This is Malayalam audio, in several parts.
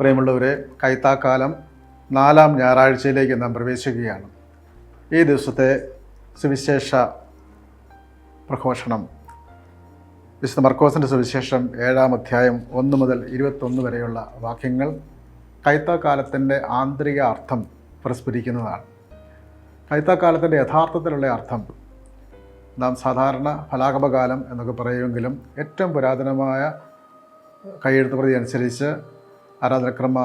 പ്രിയമുള്ളവരെ കൈത്താക്കാലം നാലാം ഞായറാഴ്ചയിലേക്ക് നാം പ്രവേശിക്കുകയാണ്. ഈ ദിവസത്തെ സുവിശേഷ പ്രഘോഷണം വിശുദ്ധ മർക്കോസിന്റെ സുവിശേഷം ഏഴാം അധ്യായം ഒന്ന് മുതൽ ഇരുപത്തൊന്ന് വരെയുള്ള വാക്യങ്ങൾ കൈത്താക്കാലത്തിന്റെ ആന്തരിക അർത്ഥം പ്രസ്ഫുരിക്കുന്നതാണ്. കൈത്താക്കാലത്തിന്റെ യഥാർത്ഥത്തിലുള്ള അർത്ഥം നാം സാധാരണ ഫലാഗമകാലം എന്നൊക്കെ പറയുമെങ്കിലും ഏറ്റവും പുരാതനമായ കൈയെഴുത്ത് പ്രതി അനുസരിച്ച് ആരാധനക്രമ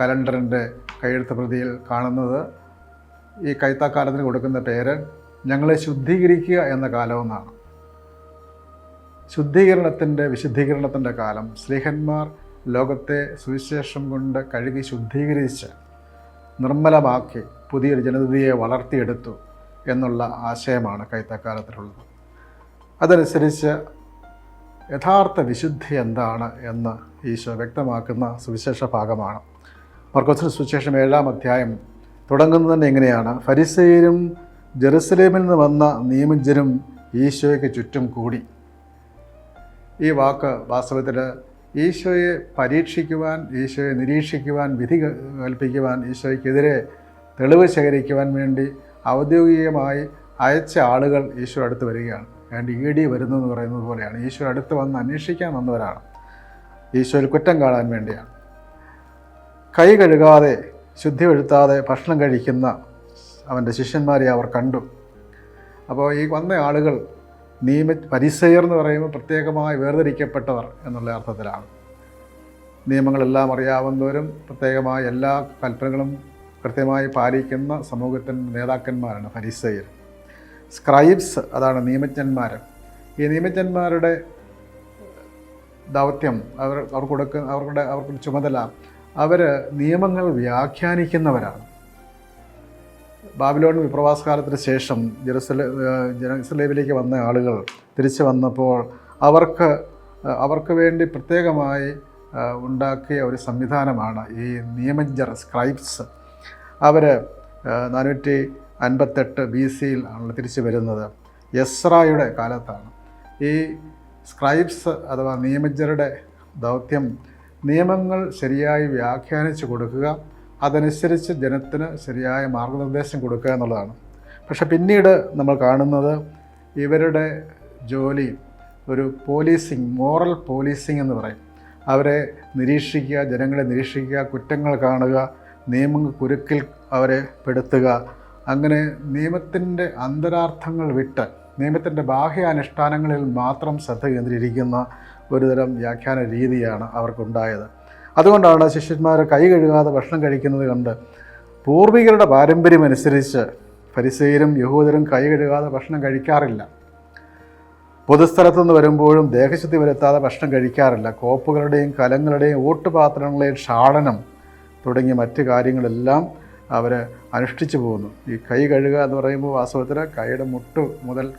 കലണ്ടറിന്റെ കൈയെഴുത്ത് പ്രതിയിൽ കാണുന്നത് ഈ കൈത്താക്കാലത്തിന് കൊടുക്കുന്ന പേര് ഞങ്ങളെ ശുദ്ധീകരിക്കുക എന്ന കാലമെന്നാണ്. ശുദ്ധീകരണത്തിന്റെ വിശുദ്ധീകരണത്തിന്റെ കാലം സ്ലീഹന്മാർ ലോകത്തെ സുവിശേഷം കൊണ്ട് കഴുകി ശുദ്ധീകരിച്ച് നിർമ്മലമാക്കി പുതിയൊരു ജനതയെ വളർത്തിയെടുത്തു എന്നുള്ള ആശയമാണ് കൈത്തക്കാലത്തിലുള്ളത് അതനുസരിച്ച് യഥാർത്ഥ വിശുദ്ധി എന്താണ് എന്ന് ഈശോ വ്യക്തമാക്കുന്ന സുവിശേഷ ഭാഗമാണ്. മർക്കോസിന് സുവിശേഷം ഏഴാം അധ്യായം തുടങ്ങുന്നത് തന്നെ എങ്ങനെയാണ് ഫരിസേരും ജെറുസലേമിൽ നിന്ന് വന്ന നിയമജ്ഞരും ഈശോയ്ക്ക് ചുറ്റും കൂടി. ഈ വാക്ക് വാസ്തവത്തിൽ ഈശോയെ പരീക്ഷിക്കുവാൻ ഈശോയെ നിരീക്ഷിക്കുവാൻ വിധി കൽപ്പിക്കുവാൻ ഈശോയ്ക്കെതിരെ തെളിവ് ശേഖരിക്കുവാൻ വേണ്ടി ഔദ്യോഗികമായി അയച്ച ആളുകൾ ഈശോ അടുത്ത് വരികയാണ്. വേണ്ടി ഇ ഡി വരുന്നതെന്ന് പറയുന്നത് പോലെയാണ്. ഈശോ അടുത്ത് വന്ന് അന്വേഷിക്കാൻ വന്നവരാണ്. ഈശോയിൽ കുറ്റം കാണാൻ വേണ്ടിയാണ്. കൈ കഴുകാതെ ശുദ്ധി വരുത്താതെ ഭക്ഷണം കഴിക്കുന്ന അവന്റെ ശിഷ്യന്മാരെ അവർ കണ്ടു. അപ്പോൾ ഈ വന്ന ആളുകൾ നിയമ പരിസയർ എന്ന് പറയുമ്പോൾ പ്രത്യേകമായി വേർതിരിക്കപ്പെട്ടവർ എന്നുള്ള അർത്ഥത്തിലാണ്. നിയമങ്ങളെല്ലാം അറിയാവുന്നവരും പ്രത്യേകമായി എല്ലാ കൽപ്പനകളും കൃത്യമായി പാലിക്കുന്ന സമൂഹത്തിന്റെ നേതാക്കന്മാരാണ് ഫരിസയർ സ്ക്രൈബ്സ് അതാണ് നിയമജ്ഞന്മാർ ഈ നിയമജ്ഞന്മാരുടെ ദൗത്യം അവർ അവർ കൊടുക്കുന്ന അവരുടെ അവർക്ക് ചുമതല അവർ നിയമങ്ങൾ വ്യാഖ്യാനിക്കുന്നവരാണ്. ബാബിലോൺ വിപ്രവാസ കാലത്തിന് ശേഷം ജെറുസലേ ജെറുസലേമിലേക്ക് വന്ന ആളുകൾ തിരിച്ചു വന്നപ്പോൾ അവർക്ക് അവർക്ക് വേണ്ടി പ്രത്യേകമായി ഉണ്ടാക്കിയ ഒരു സംവിധാനമാണ് ഈ നിയമജ്ഞർ സ്ക്രൈബ്സ്. അവർ നാനൂറ്റി അൻപത്തെട്ട് ബി സിയിൽ ആണല്ലോ തിരിച്ചു വരുന്നത്. യസ്രായുടെ കാലത്താണ്. ഈ സ്ക്രൈബ്സ് അഥവാ നിയമജ്ഞരുടെ ദൗത്യം നിയമങ്ങൾ ശരിയായി വ്യാഖ്യാനിച്ചു കൊടുക്കുക അതനുസരിച്ച് ജനത്തിന് ശരിയായ മാർഗനിർദ്ദേശം കൊടുക്കുക എന്നുള്ളതാണ്. പക്ഷെ പിന്നീട് നമ്മൾ കാണുന്നത് ഇവരുടെ ജോലി ഒരു പോലീസിങ് മോറൽ പോലീസിങ് എന്ന് പറയും. അവരെ നിരീക്ഷിക്കുക ജനങ്ങളെ നിരീക്ഷിക്കുക കുറ്റങ്ങൾ കാണുക നിയമങ്ങൾ കുരുക്കിൽ അവരെ പെടുത്തുക അങ്ങനെ നിയമത്തിന്റെ അന്തരാർത്ഥങ്ങൾ വിട്ട് നിയമത്തിന്റെ ബാഹ്യാനുഷ്ഠാനങ്ങളിൽ മാത്രം ശ്രദ്ധ കേന്ദ്രീകരിക്കുന്ന ഒരുതരം വ്യാഖ്യാന രീതിയാണ് അവർക്കുണ്ടായത്. അതുകൊണ്ടാണ് ശിഷ്യന്മാർ കൈ കഴുകാതെ ഭക്ഷണം കഴിക്കുന്നത് കണ്ട് പൂർവികരുടെ പാരമ്പര്യമനുസരിച്ച് പരിസയരും യഹൂദരും കൈ കഴുകാതെ ഭക്ഷണം കഴിക്കാറില്ല. പൊതുസ്ഥലത്തു നിന്ന് വരുമ്പോഴും ദേഹശുദ്ധി വരുത്താതെ ഭക്ഷണം കഴിക്കാറില്ല. കോപ്പുകളുടെയും കലങ്ങളുടെയും ഊട്ടുപാത്രങ്ങളുടെയും ക്ഷാളനം തുടങ്ങിയ മറ്റ് കാര്യങ്ങളെല്ലാം അവർ അനുഷ്ഠിച്ചു പോകുന്നു. ഈ കൈ കഴുകുക എന്ന് പറയുമ്പോൾ വാസ്തവത്തിൽ കൈയുടെ മുട്ട് മുതൽ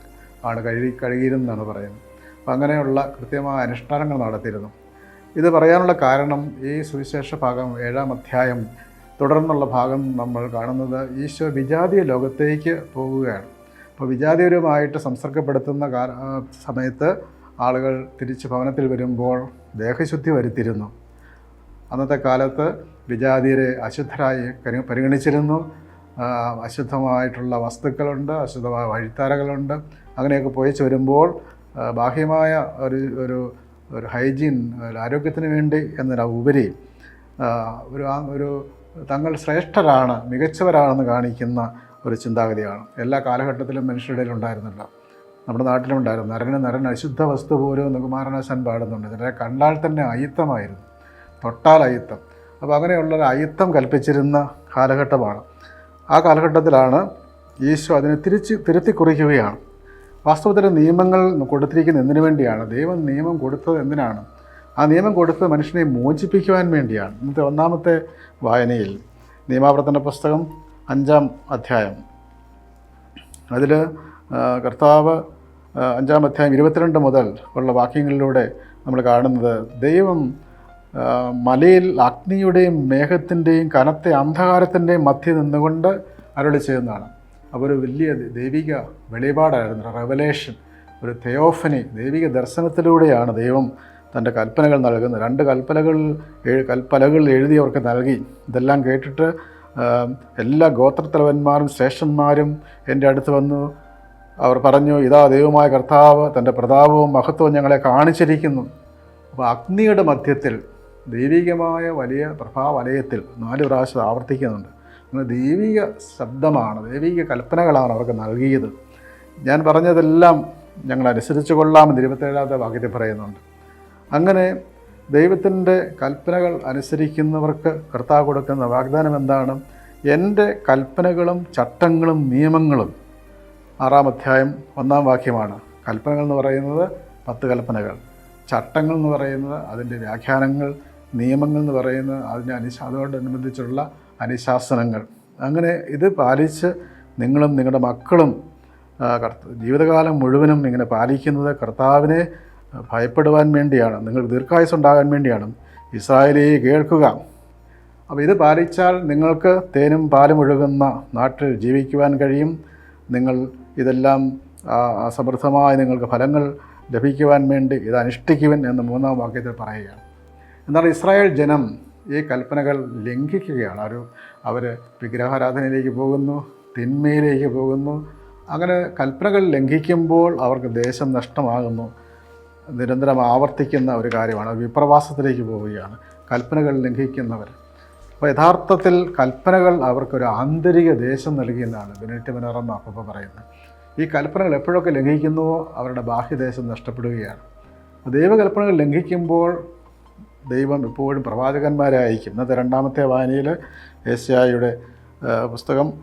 ആണ് കഴുകി കഴുകിയിരുന്നാണ് പറയുന്നത്. അപ്പം അങ്ങനെയുള്ള കൃത്യമായ അനുഷ്ഠാനങ്ങൾ നടത്തിയിരുന്നു. ഇത് പറയാനുള്ള കാരണം ഈ സുവിശേഷ ഭാഗം ഏഴാം അധ്യായം തുടർന്നുള്ള ഭാഗം നമ്മൾ കാണുന്നത് ഈശോ വിജാതീയ ലോകത്തേക്ക് പോവുകയാണ് അപ്പോൾ വിജാതീയരുമായിട്ട് സംസർഗപ്പെടുത്തുന്ന സമയത്ത് ആളുകൾ തിരിച്ച് ഭവനത്തിൽ വരുമ്പോൾ ദേഹശുദ്ധി വരുത്തിയിരുന്നു. അന്നത്തെ കാലത്ത് വിജാതിയരെ അശുദ്ധരായി പരിഗണിച്ചിരുന്നു. അശുദ്ധമായിട്ടുള്ള വസ്തുക്കളുണ്ട് അശുദ്ധമായ വഴിത്താരകളുണ്ട്. അങ്ങനെയൊക്കെ പോയിച്ച് വരുമ്പോൾ ബാഹ്യമായ ഒരു ഒരു ഒരു ഹൈജീൻ ആരോഗ്യത്തിന് വേണ്ടി എന്നതിനുപരി ഒരു ഒരു തങ്ങൾ ശ്രേഷ്ഠരാണ് മികച്ചവരാണെന്ന് കാണിക്കുന്ന ഒരു ചിന്താഗതിയാണ്. എല്ലാ കാലഘട്ടത്തിലും മനുഷ്യരുടെ ഉണ്ടായിരുന്നില്ല നമ്മുടെ നാട്ടിലുണ്ടായിരുന്നു നരന് നരൻ അശുദ്ധ വസ്തു പോലും എന്ന് കുമാരനാശാൻ പാടുന്നുണ്ട്. ഇതിനെ കണ്ടാൽ തന്നെ അയിത്തമായിരുന്നു. തൊട്ടാൽ അയിത്തം. അപ്പോൾ അങ്ങനെയുള്ള അയിത്തം കൽപ്പിച്ചിരുന്ന കാലഘട്ടമാണ്. ആ കാലഘട്ടത്തിലാണ് ഈശോ അതിനെ തിരിച്ച് തിരുത്തി കുറിക്കുകയാണ്. വാസ്തവത്തിൽ നിയമങ്ങൾ കൊടുത്തിരിക്കുന്നത് എന്തിനു വേണ്ടിയാണ്? ദൈവം നിയമം കൊടുത്തത് എന്തിനാണ്? ആ നിയമം കൊടുത്തത് മനുഷ്യനെ മോചിപ്പിക്കുവാൻ വേണ്ടിയാണ്. ഇന്നത്തെ ഒന്നാമത്തെ വായനയിൽ നിയമാവർത്തന പുസ്തകം അഞ്ചാം അധ്യായം. അതിൽ കർത്താവ് അഞ്ചാം അധ്യായം ഇരുപത്തിരണ്ട് മുതൽ ഉള്ള വാക്യങ്ങളിലൂടെ നമ്മൾ കാണുന്നത് ദൈവം മലയിൽ അഗ്നിയുടെയും മേഘത്തിന്റെയും കനത്തെ അന്ധകാരത്തിന്റെയും മധ്യ നിന്നുകൊണ്ട് അരുളി ചെയ്യുന്നതാണ്. അപ്പോൾ ഒരു വലിയ ദൈവിക വെളിപാടായിരുന്നു. റെവലേഷൻ ഒരു തെയോഫനി ദൈവിക ദർശനത്തിലൂടെയാണ് ദൈവം തന്റെ കൽപ്പനകൾ നൽകുന്നത്. രണ്ട് കൽപ്പനകൾ കൽപ്പനകൾ എഴുതി അവർക്ക് നൽകി. ഇതെല്ലാം കേട്ടിട്ട് എല്ലാ ഗോത്രത്തലവന്മാരും ശ്രേഷ്ഠന്മാരും എന്റെ അടുത്ത് വന്നു. അവർ പറഞ്ഞു ഇതാ ദൈവമായ കർത്താവ് തന്റെ പ്രതാപവും മഹത്വവും ഞങ്ങളെ കാണിച്ചിരിക്കുന്നു. അപ്പോൾ അഗ്നിയുടെ മധ്യത്തിൽ ദൈവികമായ വലിയ പ്രഭാവലയത്തിൽ നാല് പ്രാവശ്യം ആവർത്തിക്കുന്നുണ്ട്. അങ്ങനെ ദൈവിക ശബ്ദമാണ് ദൈവിക കൽപ്പനകളാണ് അവർക്ക് നൽകിയത്. ഞാൻ പറഞ്ഞതെല്ലാം ഞങ്ങൾ അനുസരിച്ച് കൊള്ളാമെന്ന് ഇരുപത്തേഴാമത്തെ വാക്യത്തിൽ പറയുന്നുണ്ട്. അങ്ങനെ ദൈവത്തിന്റെ കൽപ്പനകൾ അനുസരിക്കുന്നവർക്ക് കർത്താവ് കൊടുക്കുന്ന വാഗ്ദാനം എന്താണ്? എന്റെ കൽപ്പനകളും ചട്ടങ്ങളും നിയമങ്ങളും. ആറാം അധ്യായം ഒന്നാം വാക്യമാണ്. കൽപ്പനകൾ എന്ന് പറയുന്നത് പത്ത് കൽപ്പനകൾ. ചട്ടങ്ങൾ എന്ന് പറയുന്നത് അതിന്റെ വ്യാഖ്യാനങ്ങൾ നിയമങ്ങൾ എന്ന് പറയുന്ന അതിന് അനുശ അതോടനുബന്ധിച്ചുള്ള അനുശാസനങ്ങൾ. അങ്ങനെ ഇത് പാലിച്ച് നിങ്ങളും നിങ്ങളുടെ മക്കളും ജീവിതകാലം മുഴുവനും ഇങ്ങനെ പാലിക്കുന്നത് കർത്താവിനെ ഭയപ്പെടുവാൻ വേണ്ടിയാണ്. നിങ്ങൾ ദീർഘായുസ് ഉണ്ടാകാൻ വേണ്ടിയാണ്. ഇസ്രായേലേ കേൾക്കുക. അപ്പോൾ ഇത് പാലിച്ചാൽ നിങ്ങൾക്ക് തേനും പാലും ഒഴുകുന്ന നാട്ടിൽ ജീവിക്കുവാൻ കഴിയും. നിങ്ങൾ ഇതെല്ലാം സമൃദ്ധമായി നിങ്ങൾക്ക് ഫലങ്ങൾ ലഭിക്കുവാൻ വേണ്ടി ഇത് അനുഷ്ഠിക്കുവൻ എന്ന് മൂന്നാം വാക്യത്തിൽ പറയുകയാണ്. എന്നാൽ ഇസ്രായേൽ ജനം ഈ കൽപ്പനകൾ ലംഘിക്കുകയാണ്. ഒരു അവർ വിഗ്രഹാരാധനയിലേക്ക് പോകുന്നു തിന്മയിലേക്ക് പോകുന്നു. അങ്ങനെ കൽപ്പനകൾ ലംഘിക്കുമ്പോൾ അവർക്ക് ദേശം നഷ്ടമാകുന്നു. നിരന്തരം ആവർത്തിക്കുന്ന ഒരു കാര്യമാണ് വിപ്രവാസത്തിലേക്ക് പോവുകയാണ് കൽപ്പനകൾ ലംഘിക്കുന്നവർ. അപ്പോൾ യഥാർത്ഥത്തിൽ കൽപ്പനകൾ അവർക്കൊരു ആന്തരിക ദേശം നൽകിയെന്നാണ് ബെനറ്റ് മനോറമ അപ്പ പറയുന്നത്. ഈ കൽപ്പനകൾ എപ്പോഴൊക്കെ ലംഘിക്കുന്നുവോ അവരുടെ ബാഹ്യദേശം നഷ്ടപ്പെടുകയാണ്. ദൈവകൽപ്പനകൾ ലംഘിക്കുമ്പോൾ ദൈവം എപ്പോഴും പ്രവാചകന്മാരെ അയക്കും ഇന്നത്തെ രണ്ടാമത്തെ വായനയിൽ ഏഷ്യായുടെ പുസ്തകം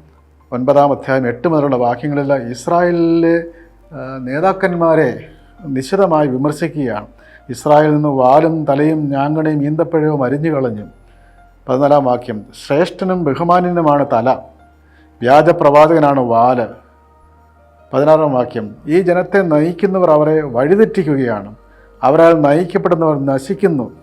ഒൻപതാം അധ്യായം എട്ട് മുതലുള്ള വാക്യങ്ങളിൽ ഇസ്രായേലിലെ നേതാക്കന്മാരെ നിശിതമായി വിമർശിക്കുകയാണ്. ഇസ്രായേലിൽ നിന്ന് വാലും തലയും ഞാങ്ങണയും ഈന്തപ്പഴവും അരിഞ്ഞു കളഞ്ഞു. പതിനാലാം വാക്യം ശ്രേഷ്ഠനും ബഹുമാനിനുമാണ് തല വ്യാജപ്രവാചകനാണ് വാൽ. പതിനാറാം വാക്യം ഈ ജനത്തെ നയിക്കുന്നവർ അവരെ വഴിതെറ്റിക്കുകയാണ്. അവരാൽ നയിക്കപ്പെടുന്നവർ നശിക്കുന്നു.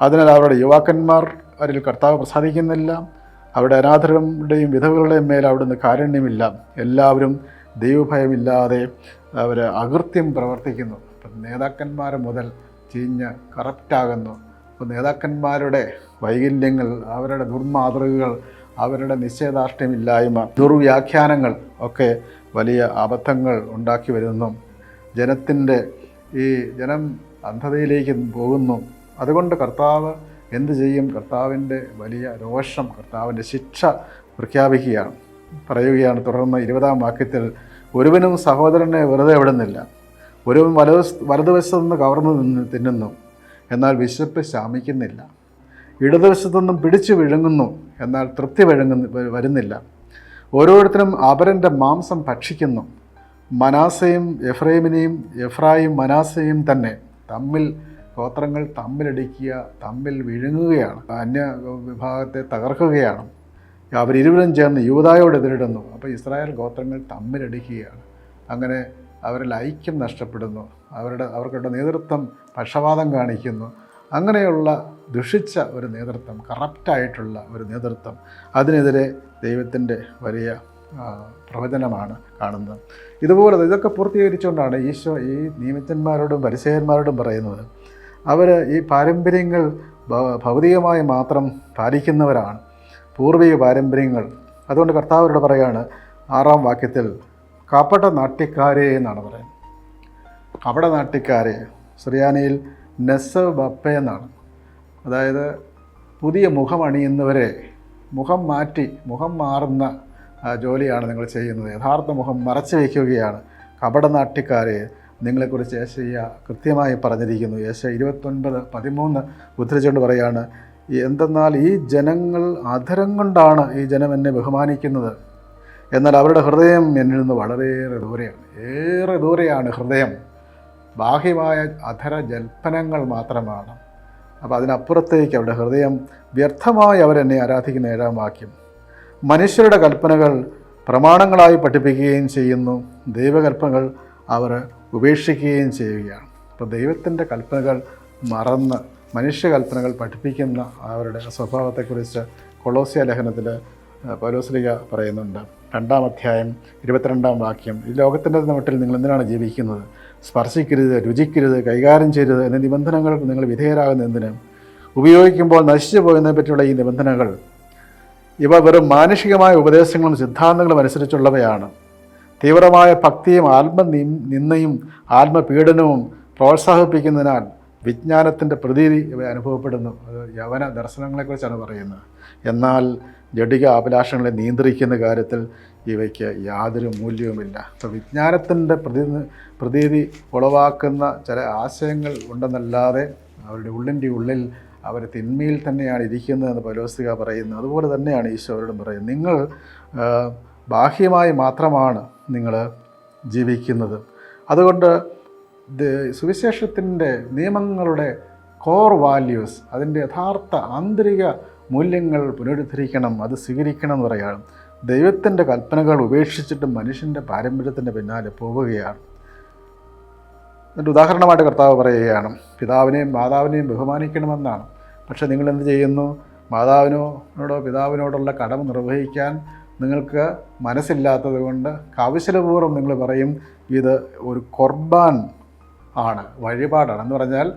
അതിനാൽ അവരുടെ യുവാക്കന്മാർ അവരിൽ കർത്താവ് പ്രസാദിക്കുന്നില്ല. അവരുടെ അനാഥരുടെയും വിധവകളുടെയും മേൽ അവിടുന്ന് കാരുണ്യമില്ല. എല്ലാവരും ദൈവഭയമില്ലാതെ അവർ അകൃത്യം പ്രവർത്തിക്കുന്നു. ഇപ്പം നേതാക്കന്മാർ മുതൽ ചീഞ്ഞ് കറപ്റ്റാകുന്നു അപ്പോൾ നേതാക്കന്മാരുടെ വൈകല്യങ്ങൾ അവരുടെ ദുർമാതൃകകൾ അവരുടെ നിശ്ചയദാർഷ്ട്യമില്ലായ്മ ദുർവ്യാഖ്യാനങ്ങൾ ഒക്കെ വലിയ അബദ്ധങ്ങൾ ഉണ്ടാക്കി വരുന്നു. ജനത്തിന്റെ ഈ ജനം അന്ധതയിലേക്ക് പോകുന്നു. അതുകൊണ്ട് കർത്താവ് എന്ത് ചെയ്യും? കർത്താവിന്റെ വലിയ രോഷം കർത്താവിന്റെ ശിക്ഷ പ്രഖ്യാപിക്കുകയാണ്. പറയുകയാണ് തുടർന്ന് ഇരുപതാം വാക്യത്തിൽ ഒരുവനും സഹോദരനെ വെറുതെ വിടുന്നില്ല. ഒരുവൻ വലതുവശ വലതുവശത്തു നിന്ന് കവർന്നു നിന്ന് തിന്നുന്നു. എന്നാൽ വിശപ്പ് ശാമിക്കുന്നില്ല. ഇടതുവശത്തുനിന്നും പിടിച്ചു വിഴുങ്ങുന്നു. എന്നാൽ തൃപ്തി വിഴുങ്ങുന്ന വരുന്നില്ല. ഓരോരുത്തരും അപരന്റെ മാംസം ഭക്ഷിക്കുന്നു. മനാസയും എഫ്രൈമിനെയും എഫ്രായും മനാസയും തന്നെ തമ്മിൽ ഗോത്രങ്ങൾ തമ്മിലടിക്കുക തമ്മിൽ വിഴുങ്ങുകയാണ് അന്യ വിഭാഗത്തെ തകർക്കുകയാണ്. അവരിരുവരും ചേർന്ന് യൂതായോട് എതിരിടുന്നു. അപ്പോൾ ഇസ്രായേൽ ഗോത്രങ്ങൾ തമ്മിലടിക്കുകയാണ്. അങ്ങനെ അവരിൽ ഐക്യം നഷ്ടപ്പെടുന്നു. അവരുടെ അവർക്കുള്ള നേതൃത്വം പക്ഷപാതം കാണിക്കുന്നു. അങ്ങനെയുള്ള ദുഷിച്ച ഒരു നേതൃത്വം കറപ്റ്റായിട്ടുള്ള ഒരു നേതൃത്വം അതിനെതിരെ ദൈവത്തിന്റെ വലിയ പ്രവചനമാണ് കാണുന്നത്. ഇതുപോലെ ഇതൊക്കെ പൂർത്തീകരിച്ചുകൊണ്ടാണ് ഈശോ ഈ നിയമിതന്മാരോടും പരിചയന്മാരോടും പറയുന്നത്. അവർ ഈ പാരമ്പര്യങ്ങൾ ഭൗതികമായി മാത്രം പാലിക്കുന്നവരാണ്. പൂർവിക പാരമ്പര്യങ്ങൾ. അതുകൊണ്ട് കർത്താവരോട് പറയുകയാണ് ആറാം വാക്യത്തിൽ കപട നാട്യക്കാരെ എന്നാണ് പറയുന്നത്. കപട നാട്യക്കാരെ സുറിയാനിയിൽ നെസ് ബപ്പ എന്നാണ്. അതായത് പുതിയ മുഖം അണിയുന്നവരെ മുഖം മാറ്റി മുഖം മാറുന്ന ജോലിയാണ് നിങ്ങൾ ചെയ്യുന്നത്. യഥാർത്ഥ മുഖം മറച്ചു വയ്ക്കുകയാണ്. കപടനാട്യക്കാരെ നിങ്ങളെക്കുറിച്ച് ഏശയ്യ കൃത്യമായി പറഞ്ഞിരിക്കുന്നു. യേശ ഇരുപത്തൊൻപത് പതിമൂന്ന് ഉദ്ധരിച്ചുകൊണ്ട് പറയാണ് എന്തെന്നാൽ ഈ ജനങ്ങൾ അധരം കൊണ്ടാണ് ഈ ജനം എന്നെ ബഹുമാനിക്കുന്നത്. എന്നാൽ അവരുടെ ഹൃദയം എന്നിൽ നിന്ന് വളരെയേറെ ദൂരെയാണ്. ഏറെ ദൂരെയാണ് ഹൃദയം. ബാഹ്യമായ അധര ജൽപ്പനങ്ങൾ മാത്രമാണ്. അപ്പോൾ അതിനപ്പുറത്തേക്ക് അവരുടെ ഹൃദയം വ്യർത്ഥമായി അവരെന്നെ ആരാധിക്കുന്ന ഏഴാം വാക്യം. മനുഷ്യരുടെ കൽപ്പനകൾ പ്രമാണങ്ങളായി പഠിപ്പിക്കുകയും ചെയ്യുന്നു. ദൈവകൽപ്പനകൾ അവർ ഉപേക്ഷിക്കുകയും ചെയ്യുകയാണ്. അപ്പോൾ ദൈവത്തിന്റെ കൽപ്പനകൾ മറന്ന് മനുഷ്യകൽപ്പനകൾ പഠിപ്പിക്കുന്ന അവരുടെ സ്വഭാവത്തെക്കുറിച്ച് കൊളോസിയ ലേഖനത്തിൽ പൗലോസ്ലിക പറയുന്നുണ്ട്. രണ്ടാം അധ്യായം ഇരുപത്തിരണ്ടാം വാക്യം. ഈ ലോകത്തിന്റെ മട്ടിൽ നിങ്ങൾ എന്തിനാണ് ജീവിക്കുന്നത്? സ്പർശിക്കരുത് രുചിക്കരുത് കൈകാര്യം ചെയ്യരുത് എന്ന നിബന്ധനകൾ നിങ്ങൾ വിധേയരാകുന്ന എന്തിന്? ഉപയോഗിക്കുമ്പോൾ നശിച്ചു പോകുന്നതിനെ പറ്റിയുള്ള ഈ നിബന്ധനകൾ. ഇവ വെറും മാനുഷികമായ ഉപദേശങ്ങളും സിദ്ധാന്തങ്ങളും അനുസരിച്ചുള്ളവയാണ്. തീവ്രമായ ഭക്തിയും ആത്മ നിന്നയും ആത്മപീഡനവും പ്രോത്സാഹിപ്പിക്കുന്നതിനാൽ വിജ്ഞാനത്തിന്റെ പ്രതീതി ഇവ അനുഭവപ്പെടുന്നു. അത് യവന ദർശനങ്ങളെക്കുറിച്ചാണ് പറയുന്നത്. എന്നാൽ ജഡിക അഭിലാഷങ്ങളെ നിയന്ത്രിക്കുന്ന കാര്യത്തിൽ ഇവയ്ക്ക് യാതൊരു മൂല്യവുമില്ല. അപ്പോൾ വിജ്ഞാനത്തിന്റെ പ്രതി പ്രതീതി ഉളവാക്കുന്ന ചില ആശയങ്ങൾ ഉണ്ടെന്നല്ലാതെ അവരുടെ ഉള്ളിന്റെ ഉള്ളിൽ അവർ തിന്മയിൽ തന്നെയാണ് ഇരിക്കുന്നതെന്ന് പലോസ്തിക പറയുന്നു. അതുപോലെ തന്നെയാണ് ഈശോയോടും പറയുന്നത്. നിങ്ങൾ ബാഹ്യമായി മാത്രമാണ് നിങ്ങൾ ജീവിക്കുന്നത്. അതുകൊണ്ട് സുവിശേഷത്തിന്റെ നിയമങ്ങളുടെ കോർ വാല്യൂസ് അതിന്റെ യഥാർത്ഥ ആന്തരിക മൂല്യങ്ങൾ പുനരുദ്ധരിക്കണം അത് സ്വീകരിക്കണം എന്ന് പറയുകയാണ്. ദൈവത്തിന്റെ കൽപ്പനകൾ ഉപേക്ഷിച്ചിട്ട് മനുഷ്യന്റെ പാരമ്പര്യത്തിന്റെ പിന്നാലെ പോവുകയാണ് എന്നിട്ട് ഉദാഹരണമായിട്ട് കർത്താവ് പറയുകയാണ് പിതാവിനെയും മാതാവിനെയും ബഹുമാനിക്കണമെന്നാണ്. പക്ഷേ നിങ്ങൾ എന്ത് ചെയ്യുന്നു? മാതാവിനോടോ പിതാവിനോടുള്ള കടമ നിർവഹിക്കാൻ നിങ്ങൾക്ക് മനസ്സില്ലാത്തത് കൊണ്ട് കൗശലപൂർവം നിങ്ങൾ പറയും ഇത് ഒരു കൊർബാൻ ആണ് വഴിപാടാണ്. എന്ന് പറഞ്ഞാൽ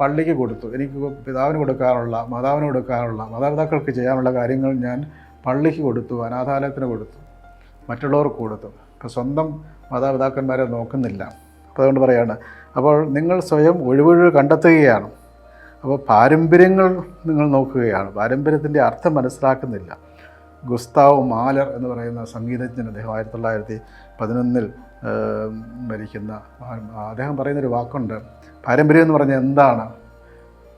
പള്ളിക്ക് കൊടുത്തു. എനിക്ക് പിതാവിന് കൊടുക്കാനുള്ള മാതാവിന് കൊടുക്കാനുള്ള മാതാപിതാക്കൾക്ക് ചെയ്യാനുള്ള കാര്യങ്ങൾ ഞാൻ പള്ളിക്ക് കൊടുത്തു അനാഥാലയത്തിന് കൊടുത്തു മറ്റുള്ളവർക്ക് കൊടുത്തു. ഇപ്പോൾ സ്വന്തം മാതാപിതാക്കന്മാരെ നോക്കുന്നില്ല. അപ്പോൾ അതുകൊണ്ട് പറയാണ് അപ്പോൾ നിങ്ങൾ സ്വയം ഒഴിവൊഴിവ് കണ്ടെത്തുകയാണ്. അപ്പോൾ പാരമ്പര്യങ്ങൾ നിങ്ങൾ നോക്കുകയാണ്. പാരമ്പര്യത്തിന്റെ അർത്ഥം മനസ്സിലാക്കുന്നില്ല. ഗുസ്താവ് മാലർ എന്ന് പറയുന്ന സംഗീതജ്ഞൻ അദ്ദേഹം ആയിരത്തി തൊള്ളായിരത്തി പതിനൊന്നിൽ മരിക്കുന്ന അദ്ദേഹം പറയുന്നൊരു വാക്കുണ്ട്. പാരമ്പര്യം എന്ന് പറഞ്ഞാൽ എന്താണ്?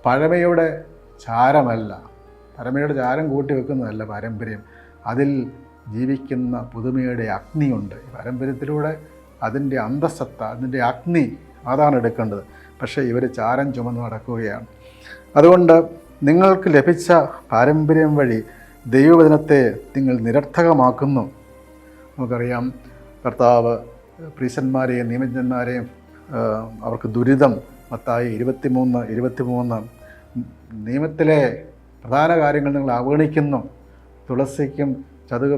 പഴമയുടെ ചാരമല്ല. പഴമയുടെ ചാരം കൂട്ടി വെക്കുന്നതല്ല പാരമ്പര്യം. അതിൽ ജീവിക്കുന്ന പുതുമയുടെ അഗ്നിയുണ്ട്. പാരമ്പര്യത്തിലൂടെ അതിന്റെ അന്തസത്ത അതിന്റെ അഗ്നി അതാണ് എടുക്കേണ്ടത്. പക്ഷേ ഇവർ ചാരം ചുമന്ന് നടക്കുകയാണ്. അതുകൊണ്ട് നിങ്ങൾക്ക് ലഭിച്ച പാരമ്പര്യം വഴി ദൈവവചനത്തെ നിങ്ങൾ നിരർത്ഥകമാക്കുന്നു. നമുക്കറിയാം കർത്താവ് പ്രീശന്മാരെയും നിയമജ്ഞന്മാരെയും അവർക്ക് ദുരിതം മത്തായി ഇരുപത്തിമൂന്ന് ഇരുപത്തിമൂന്ന്. നിയമത്തിലെ പ്രധാന കാര്യങ്ങൾ നിങ്ങൾ അവഗണിക്കുന്നു. തുളസിക്കും ചതുക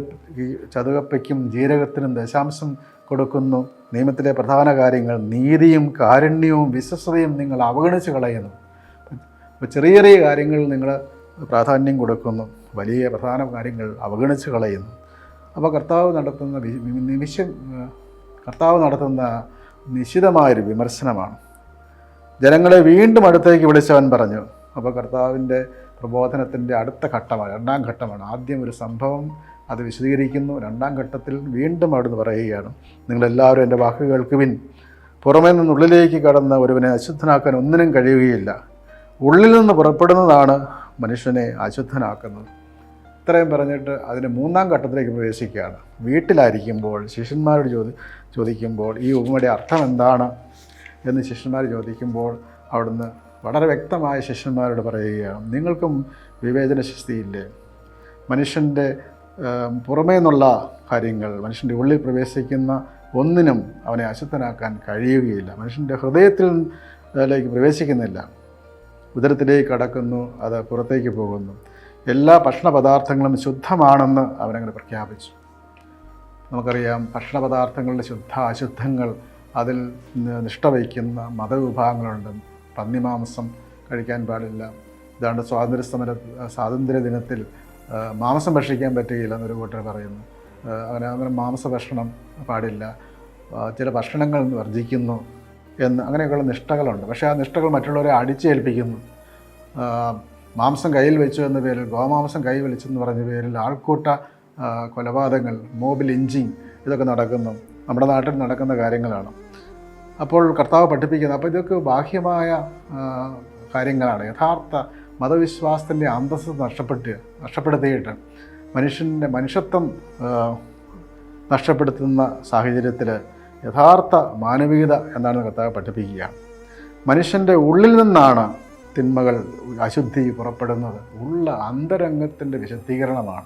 ചതുകപ്പയ്ക്കും ജീരകത്തിനും ദശാംശം കൊടുക്കുന്നു. നിയമത്തിലെ പ്രധാന കാര്യങ്ങൾ നീതിയും കാരുണ്യവും വിശ്വസതയും നിങ്ങൾ അവഗണിച്ച് കളയുന്നു. ചെറിയ ചെറിയ കാര്യങ്ങളിൽ നിങ്ങൾ പ്രാധാന്യം കൊടുക്കുന്നു. വലിയ പ്രധാന കാര്യങ്ങൾ അവഗണിച്ച് കളയുന്നു. അപ്പോൾ കർത്താവ് നടത്തുന്ന നിമിഷം കർത്താവ് നടത്തുന്ന നിശിതമായൊരു വിമർശനമാണ്. ജനങ്ങളെ വീണ്ടും അടുത്തേക്ക് വിളിച്ചവൻ പറഞ്ഞു അപ്പോൾ കർത്താവിന്റെ പ്രബോധനത്തിന്റെ അടുത്ത ഘട്ടമാണ് രണ്ടാം ഘട്ടമാണ്. ആദ്യം ഒരു സംഭവം അത് വിശദീകരിക്കുന്നു രണ്ടാം ഘട്ടത്തിൽ വീണ്ടും അവിടുന്ന് പറയുകയാണ്. നിങ്ങളെല്ലാവരും എന്റെ വാക്ക് കേൾക്കുവിൻ പുറമേ നിന്നുള്ളിലേക്ക് കടന്ന് ഒരുവനെ അശുദ്ധനാക്കാൻ ഒന്നിനും കഴിയുകയില്ല. ഉള്ളിൽ നിന്ന് പുറപ്പെടുന്നതാണ് മനുഷ്യനെ അശുദ്ധനാക്കുന്നത്. ഇത്രയും പറഞ്ഞിട്ട് അതിന് മൂന്നാം ഘട്ടത്തിലേക്ക് പ്രവേശിക്കുകയാണ്. വീട്ടിലായിരിക്കുമ്പോൾ ശിഷ്യന്മാരോട് ചോദി ചോദിക്കുമ്പോൾ ഈ ഉപമയുടെ അർത്ഥം എന്താണ് എന്ന് ശിഷ്യന്മാർ ചോദിക്കുമ്പോൾ അവിടുന്ന് വളരെ വ്യക്തമായ ശിഷ്യന്മാരോട് പറയുകയാണ് നിങ്ങൾക്കും വിവേചന ശക്തിയില്ലേ? മനുഷ്യന്റെ പുറമേ നിന്നുള്ള കാര്യങ്ങൾ മനുഷ്യന്റെ ഉള്ളിൽ പ്രവേശിക്കുന്ന ഒന്നിനും അവനെ അശുദ്ധനാക്കാൻ കഴിയുകയില്ല. മനുഷ്യന്റെ ഹൃദയത്തിൽ ലേക്ക് പ്രവേശിക്കുന്നില്ല. ഉദരത്തിലേക്ക് കടക്കുന്നു അത് പുറത്തേക്ക് പോകുന്നു. എല്ലാ ഭക്ഷണ പദാർത്ഥങ്ങളും ശുദ്ധമാണെന്ന് അവരങ്ങനെ പ്രഖ്യാപിച്ചു. നമുക്കറിയാം ഭക്ഷണ പദാർത്ഥങ്ങളുടെ ശുദ്ധ അശുദ്ധങ്ങൾ അതിൽ നിഷ്ഠ വയ്ക്കുന്ന മതവിഭാഗങ്ങളുണ്ട്. പന്നിമാംസം കഴിക്കാൻ പാടില്ല. ഇതാണ്ട് സ്വാതന്ത്ര്യ സമര സ്വാതന്ത്ര്യ ദിനത്തിൽ മാംസം ഭക്ഷിക്കാൻ പറ്റുകയില്ല എന്നൊരു കൂട്ടർ പറയുന്നു. അങ്ങനെ അങ്ങനെ മാംസ ഭക്ഷണം പാടില്ല. ചില ഭക്ഷണങ്ങൾ വർജിക്കുന്നു എന്ന് അങ്ങനെയൊക്കെയുള്ള നിഷ്ഠകളുണ്ട്. പക്ഷേ ആ നിഷ്ഠകൾ മറ്റുള്ളവരെ അടിച്ചേൽപ്പിക്കുന്നു. മാംസം കയ്യിൽ വെച്ചു എന്ന പേരിൽ ഗോമാംസം കൈ വലിച്ചെന്ന് പറഞ്ഞ പേരിൽ ആൾക്കൂട്ട കൊലപാതകങ്ങൾ മോബിൽ ഇഞ്ചിങ് ഇതൊക്കെ നടക്കുന്നു. നമ്മുടെ നാട്ടിൽ നടക്കുന്ന കാര്യങ്ങളാണ്. അപ്പോൾ കർത്താവ് പഠിപ്പിക്കുന്നത് അപ്പോൾ ഇതൊക്കെ ബാഹ്യമായ കാര്യങ്ങളാണ്. യഥാർത്ഥ മതവിശ്വാസത്തിന്റെ അന്തസ്സ് നഷ്ടപ്പെട്ട് നഷ്ടപ്പെടുത്തിയിട്ട് മനുഷ്യന്റെ മനുഷ്യത്വം നഷ്ടപ്പെടുത്തുന്ന സാഹചര്യത്തിൽ യഥാർത്ഥ മാനവികത എന്നാണ് കർത്താവ് പഠിപ്പിക്കുക. മനുഷ്യന്റെ ഉള്ളിൽ നിന്നാണ് തിന്മകൾ അശുദ്ധി പുറപ്പെടുന്നത് ഉള്ള അന്തരംഗത്തിന്റെ വിശുദ്ധീകരണമാണ്.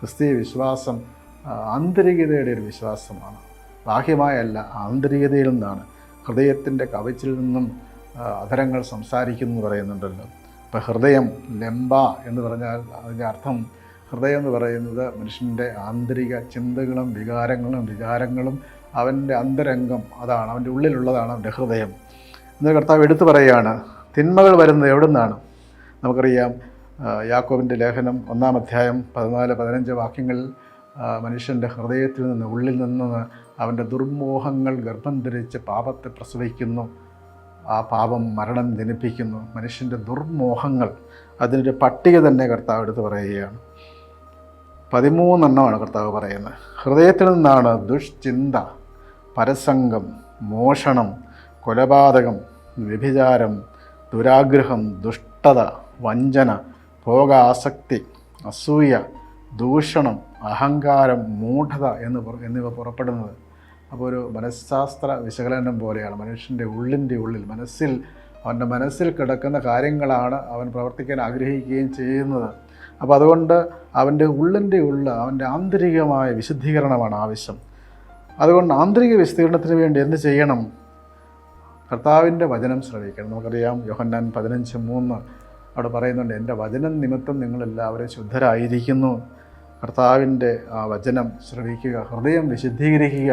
ക്രിസ്തീയ വിശ്വാസം ആന്തരികതയുടെ ഒരു വിശ്വാസമാണ്. ബാഹ്യമായല്ല ആന്തരികതയിൽ നിന്നാണ്. ഹൃദയത്തിന്റെ കവച്ചിൽ നിന്നും അധരങ്ങൾ സംസാരിക്കുന്നു എന്ന് പറയുന്നുണ്ടല്ലോ. ഇപ്പം ഹൃദയം ലംബ എന്ന് പറഞ്ഞാൽ അതിന്റെ അർത്ഥം ഹൃദയം എന്ന് പറയുന്നത് മനുഷ്യന്റെ ആന്തരിക ചിന്തകളും വികാരങ്ങളും വിചാരങ്ങളും അവന്റെ അന്തരംഗം അതാണ് അവന്റെ ഉള്ളിലുള്ളതാണ് അവന്റെ ഹൃദയം. എന്ന് കർത്താവ് എടുത്തു പറയുകയാണ് തിന്മകൾ വരുന്നത് എവിടെ നിന്നാണ് നമുക്കറിയാം യാക്കോവിന്റെ ലേഖനം ഒന്നാം അധ്യായം പതിനാല് പതിനഞ്ച് വാക്യങ്ങളിൽ മനുഷ്യന്റെ ഹൃദയത്തിൽ നിന്ന് ഉള്ളിൽ നിന്ന് അവന്റെ ദുർമോഹങ്ങൾ ഗർഭം ധരിച്ച് പാപത്തെ പ്രസവിക്കുന്നു. ആ പാപം മരണം ജനിപ്പിക്കുന്നു. മനുഷ്യന്റെ ദുർമോഹങ്ങൾ അതിനൊരു പട്ടിക തന്നെ കർത്താവ് എടുത്ത് പറയുകയാണ്. പതിമൂന്നെണ്ണമാണ് കർത്താവ് പറയുന്നത്. ഹൃദയത്തിൽ നിന്നാണ് ദുഷ്ചിന്ത പരസംഗം മോഷണം കൊലപാതകം വ്യഭിചാരം ദുരാഗ്രഹം ദുഷ്ടത വഞ്ചന ഭോഗാസക്തി അസൂയ ദൂഷണം അഹങ്കാരം മൂഢത എന്ന് എന്നിവ പുറപ്പെടുന്നത്. അപ്പോൾ ഒരു മനഃശാസ്ത്ര വിശകലനം പോലെയാണ്. മനുഷ്യന്റെ ഉള്ളിന്റെ ഉള്ളിൽ മനസ്സിൽ അവന്റെ മനസ്സിൽ കിടക്കുന്ന കാര്യങ്ങളാണ് അവൻ പ്രവർത്തിക്കാൻ ആഗ്രഹിക്കുകയും ചെയ്യുന്നത്. അപ്പോൾ അതുകൊണ്ട് അവന്റെ ഉള്ളിന്റെ ഉള്ള അവന്റെ ആന്തരികമായ വിശുദ്ധീകരണമാണ് ആവശ്യം. അതുകൊണ്ട് ആന്തരിക വിശദീകരണത്തിന് വേണ്ടി എന്ത് ചെയ്യണം? കർത്താവിന്റെ വചനം ശ്രവിക്കണം. നമുക്കറിയാം യോഹന്നാൻ പതിനഞ്ച് മൂന്ന് അവിടെ പറയുന്നുണ്ട് എന്റെ വചനം നിമിത്തം നിങ്ങളെല്ലാവരും ശുദ്ധരായിരിക്കുന്നു. കർത്താവിന്റെ ആ വചനം ശ്രവിക്കുക ഹൃദയം വിശുദ്ധീകരിക്കുക.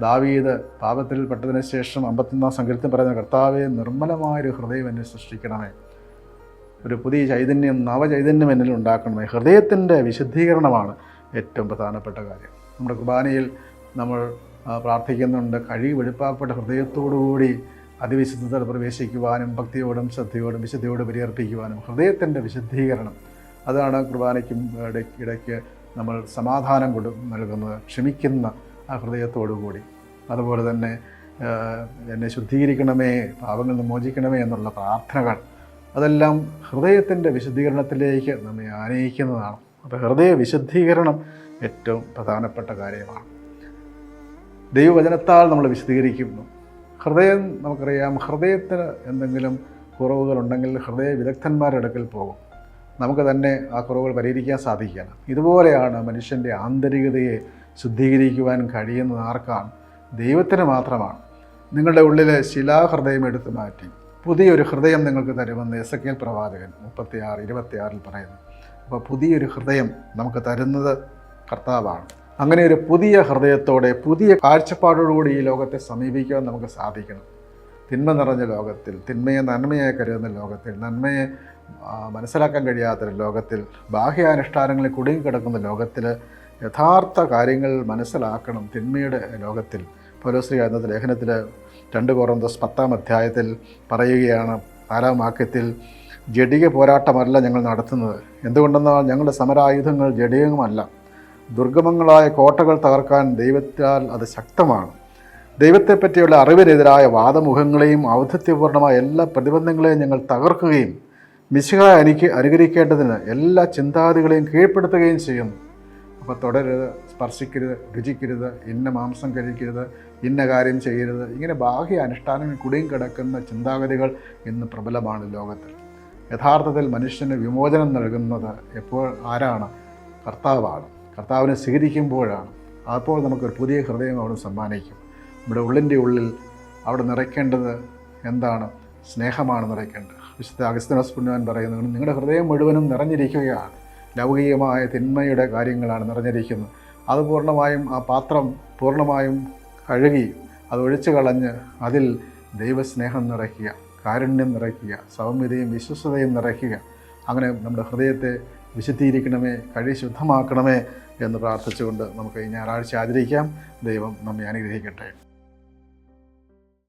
ദാവീദ് പാപത്തിൽ പെട്ടതിന് ശേഷം അമ്പത്തൊന്നാം സങ്കീർത്തം പറയുന്ന കർത്താവെ നിർമ്മലമായൊരു ഹൃദയം എന്നെ സൃഷ്ടിക്കണമേ. ഒരു പുതിയ ചൈതന്യം നവചൈതന്യം എന്നിൽ ഉണ്ടാക്കണമേ. ഹൃദയത്തിന്റെ വിശുദ്ധീകരണമാണ് ഏറ്റവും പ്രധാനപ്പെട്ട കാര്യം. നമ്മുടെ കുർബാനയിൽ നമ്മൾ പ്രാർത്ഥിക്കുന്നുണ്ട് കഴി വെളുപ്പാക്കപ്പെട്ട ഹൃദയത്തോടുകൂടി അതിവിശുദ്ധത്തിൽ പ്രവേശിക്കുവാനും ഭക്തിയോടും ശ്രദ്ധയോടും വിശുദ്ധിയോടും പരിയർപ്പിക്കുവാനും ഹൃദയത്തിന്റെ വിശുദ്ധീകരണം. അതാണ് കുർബാനയ്ക്കും ഇടയ്ക്ക് നമ്മൾ സമാധാനം കൊടു നൽകുന്നത് ക്ഷമിക്കുന്ന ആ ഹൃദയത്തോടുകൂടി. അതുപോലെ തന്നെ എന്നെ ശുദ്ധീകരിക്കണമേ പാപങ്ങളിൽ മോചിക്കണമേ എന്നുള്ള പ്രാർത്ഥനകൾ അതെല്ലാം ഹൃദയത്തിന്റെ വിശുദ്ധീകരണത്തിലേക്ക് നമ്മെ ആനയിക്കുന്നതാണ്. അപ്പോൾ ഹൃദയ വിശുദ്ധീകരണം ഏറ്റവും പ്രധാനപ്പെട്ട കാര്യമാണ്. ദൈവവചനത്താൽ നമ്മൾ വിശദീകരിക്കുന്നു ഹൃദയം നമുക്കറിയാം. ഹൃദയത്തിന് എന്തെങ്കിലും കുറവുകളുണ്ടെങ്കിൽ ഹൃദയ വിദഗ്ധന്മാരുടെ അടുക്കൽ പോകും. നമുക്ക് തന്നെ ആ കുറവുകൾ പരിഹരിക്കാൻ സാധിക്കുകയാണ്. ഇതുപോലെയാണ് മനുഷ്യന്റെ ആന്തരികതയെ ശുദ്ധീകരിക്കുവാൻ കഴിയുന്നത് ആർക്കാണ്? ദൈവത്തിന് മാത്രമാണ്. നിങ്ങളുടെ ഉള്ളിലെ ശിലാഹൃദയം എടുത്തു മാറ്റി. പുതിയൊരു ഹൃദയം നിങ്ങൾക്ക് തരുമെന്ന് എസ് എ പ്രവാചകൻ മുപ്പത്തിയാറ് ഇരുപത്തിയാറിൽ പറയുന്നു. അപ്പോൾ പുതിയൊരു ഹൃദയം നമുക്ക് തരുന്നത് കർത്താവാണ്. അങ്ങനെ ഒരു പുതിയ ഹൃദയത്തോടെ പുതിയ കാഴ്ചപ്പാടോടുകൂടി ഈ ലോകത്തെ സമീപിക്കാൻ നമുക്ക് സാധിക്കണം. തിന്മ നിറഞ്ഞ ലോകത്തിൽ തിന്മയെ നന്മയായി കരുതുന്ന ലോകത്തിൽ നന്മയെ മനസ്സിലാക്കാൻ കഴിയാത്ത ലോകത്തിൽ ബാഹ്യാനുഷ്ഠാനങ്ങളിൽ കുടുങ്ങിക്കിടക്കുന്ന ലോകത്തിൽ യഥാർത്ഥ കാര്യങ്ങൾ മനസ്സിലാക്കണം തിന്മയുടെ ലോകത്തിൽ. പൗലോശ്രീ എന്ന ലേഖനത്തിൽ രണ്ട് കോറന്തോസ് പത്താം അധ്യായത്തിൽ പറയുകയാണ് നാലാം വാക്യത്തിൽ ജഡിക പോരാട്ടമല്ല ഞങ്ങൾ നടത്തുന്നത്. എന്തുകൊണ്ടെന്നാൽ ഞങ്ങളുടെ സമരായുധങ്ങൾ ജഡികമല്ല ദുർഗമങ്ങളായ കോട്ടകൾ തകർക്കാൻ ദൈവത്താൽ അത് ശക്തമാണ്. ദൈവത്തെപ്പറ്റിയുള്ള അറിവിനെതിരായ വാദമുഖങ്ങളെയും ഔദ്ധത്യപൂർണമായ എല്ലാ പ്രതിബന്ധങ്ങളെയും ഞങ്ങൾ തകർക്കുകയും മിശിഹ എനിക്ക് അനുകരിക്കേണ്ടതിന് എല്ലാ ചിന്താതികളെയും കീഴ്പ്പെടുത്തുകയും ചെയ്യുന്നു. അപ്പോൾ തുടരുത് സ്പർശിക്കരുത് രുചിക്കരുത് ഇന്ന മാംസം കഴിക്കരുത് ഇന്ന കാര്യം ചെയ്യരുത് ഇങ്ങനെ ബാഹ്യ അനുഷ്ഠാനങ്ങൾ കുടിയും കിടക്കുന്ന ചിന്താഗതികൾ ഇന്ന് പ്രബലമാണ് ലോകത്തിൽ. യഥാർത്ഥത്തിൽ മനുഷ്യന് വിമോചനം നൽകുന്നത് എപ്പോൾ ആരാണ്? കർത്താവാണ്. കർത്താവിനെ സ്വീകരിക്കുമ്പോഴാണ്. അപ്പോൾ നമുക്കൊരു പുതിയ ഹൃദയം അവിടെ സമ്മാനിക്കും. നമ്മുടെ ഉള്ളിന്റെ ഉള്ളിൽ അവിടെ നിറയ്ക്കേണ്ടത് എന്താണ്? സ്നേഹമാണ് നിറയ്ക്കേണ്ടത്. വിശുദ്ധ അഗസ്തനോസ് പുണ്യവാൻ പറയുന്നത് നിങ്ങളുടെ ഹൃദയം മുഴുവനും നിറഞ്ഞിരിക്കുകയാണ്. ലൗകികമായ തിന്മയുടെ കാര്യങ്ങളാണ് നിറഞ്ഞിരിക്കുന്നത്. അത് പൂർണമായും ആ പാത്രം പൂർണമായും കഴുകി അത് ഒഴിച്ചു കളഞ്ഞ് അതിൽ ദൈവസ്നേഹം നിറയ്ക്കുക കാരുണ്യം നിറയ്ക്കുക സൗമ്യതയും വിശ്വസ്തയും നിറയ്ക്കുക. അങ്ങനെ നമ്മുടെ ഹൃദയത്തെ വിശുദ്ധീകരിക്കണമേ കഴി ശുദ്ധമാക്കണമേ എന്ന് പ്രാർത്ഥിച്ചുകൊണ്ട് നമുക്ക് ഈ ഞായറാഴ്ച ആചരിക്കാം. ദൈവം നമ്മെ അനുഗ്രഹിക്കട്ടെ.